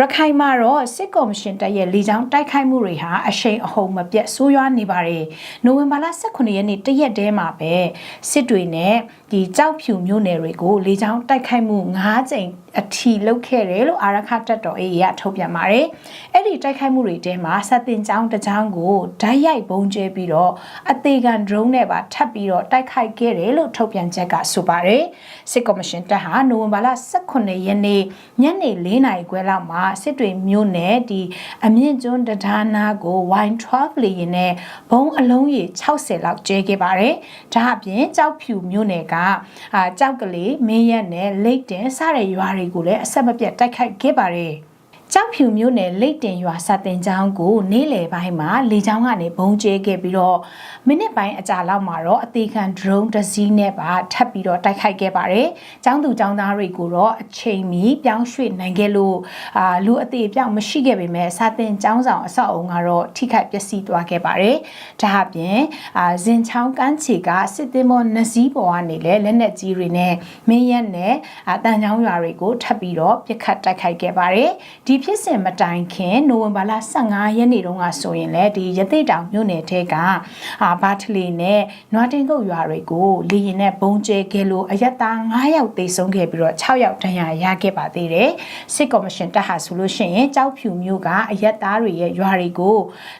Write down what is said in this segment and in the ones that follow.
ရခိုင်မှာတော့စစ်ကော်မရှင်တပ်ရဲ့လေကြောင်းတိုက်ခိုက်မှုတွေဟာအရှိန်အဟုန်မပြတ်ဆိုးရွားနေပါတယ်။နိုဝင်ဘာလ18ရက်နေ့တရက်တည်းမှာပဲစစ်တွေနဲ့ဒီကြောက်ဖြူမြို့နယ်တွေကိုလေကြောင်းတိုက်ခိုက်မှု9ကြိမ်အထီလုပ်ခဲ့တယ်လို့အာရခတပ်တော် AA ကထုတ်ပြန်ပါတယ်။အဲ့ဒီတိုက်ခိုက်မှုတွေတဲမှာစက်တင်ကြောင်းတစ်ကြောင်းကိုဓာတ်ရိုက်ပုံကျဲပြီးတော့အသေးခံ drone နဲ့ပါထပ်ပြီးတော့တိုက်ခိုက်ခဲ့တယ်လို့ထုတ်ပြန်ချက်ကဆိုပါတယ်။စစ်ကော်မရှင်တပ်ဟာနိုဝင်ဘာလ18ရက်နေ့ညနေ4နာရီခွဲလောက်မှာစစ်တွေမြို့နယ်ဒီအမြင့်ကျွန်းတံတားနာကို Y12 လေယာဉ်နဲ့ဘုံအလုံးရေ60လောက်ကျဲခဲ့ပါတယ်။ဒါအပြင်ကြောက်ဖြူမြို့နယ်ကအာကြောက်ကလေးမင်းရက်နဲ့လိတ်တင်စတဲ့ရွာတွေကိုလည်းအဆက်မပြတ်တိုက်ခိုက်ခဲ့ပါတယ်။ ကြောက်ဖြူမျိုးနယ်လိတ်တင်ရွာစာတင်ကျောင်းကိုနေ့လယ်ပိုင်းမှာလေကျောင်းကနေဘုံကျဲခဲ့ပြီးတော့မိနစ်ပိုင်းအကြာလောက်မှာတော့အသေးခံ drone တစ်စီးနဲ့ပါထပ်ပြီးတော့တိုက်ခိုက်ခဲ့ပါတယ်။ကျောင်းသူကျောင်းသားတွေကိုတော့အချိန်မီပြောင်းရွှေ့နိုင်ခဲ့လို့အာလူအသေးအပြောက်မရှိခဲ့ပေမဲ့စာတင်ကျောင်းဆောင်အဆောက်အုံကတော့ထိခိုက်ပျက်စီးသွားခဲ့ပါတယ်။ဒါအပြင်အာဇင်ချောင်းကန်းချီကစစ်သည်မော်နစည်းပေါ်ကနေလည်းလက်နက်ကြီးတွေနဲ့မင်းရက်နဲ့အာတန်ချောင်းရွာတွေကိုထပ်ပြီးတော့ပြစ်ခတ်တိုက်ခိုက်ခဲ့ပါတယ်။ဒီဖြစ်စဉ်မတိုင်ခင်နိုဝင်ဘာလ15ရက်နေ့တုန်းကဆိုရင်လည်းဒီရသိတောင်မြို့နယ်ထဲကအာဘာထလီနဲ့နွားတင်ကုတ်ရွာတွေကိုလေရင်နဲ့ဘုံကျဲခဲ့လို့အရက်သား9ယောက်သေဆုံးခဲ့ပြီးတော့6ယောက်ဒဏ်ရာရခဲ့ပါသေးတယ်စစ်ကော်မရှင်တပ်ဟာဆိုလို့ရှိရင်ကြောက်ဖြူမျိုးကအရက်သားတွေရဲ့ရွာတွေကို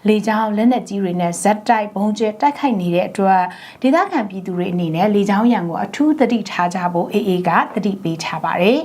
လေကြောင်းလက်နက်ကြီးတွေနဲ့ဇက်တိုက်ဘုံကျဲတိုက်ခိုက်နေတဲ့အတွက်ဒေသခံပြည်သူတွေအနေနဲ့လေကြောင်းရန်ကိုအထူးသတိထားကြဖို့အေးအေးကသတိပေးထားပါတယ်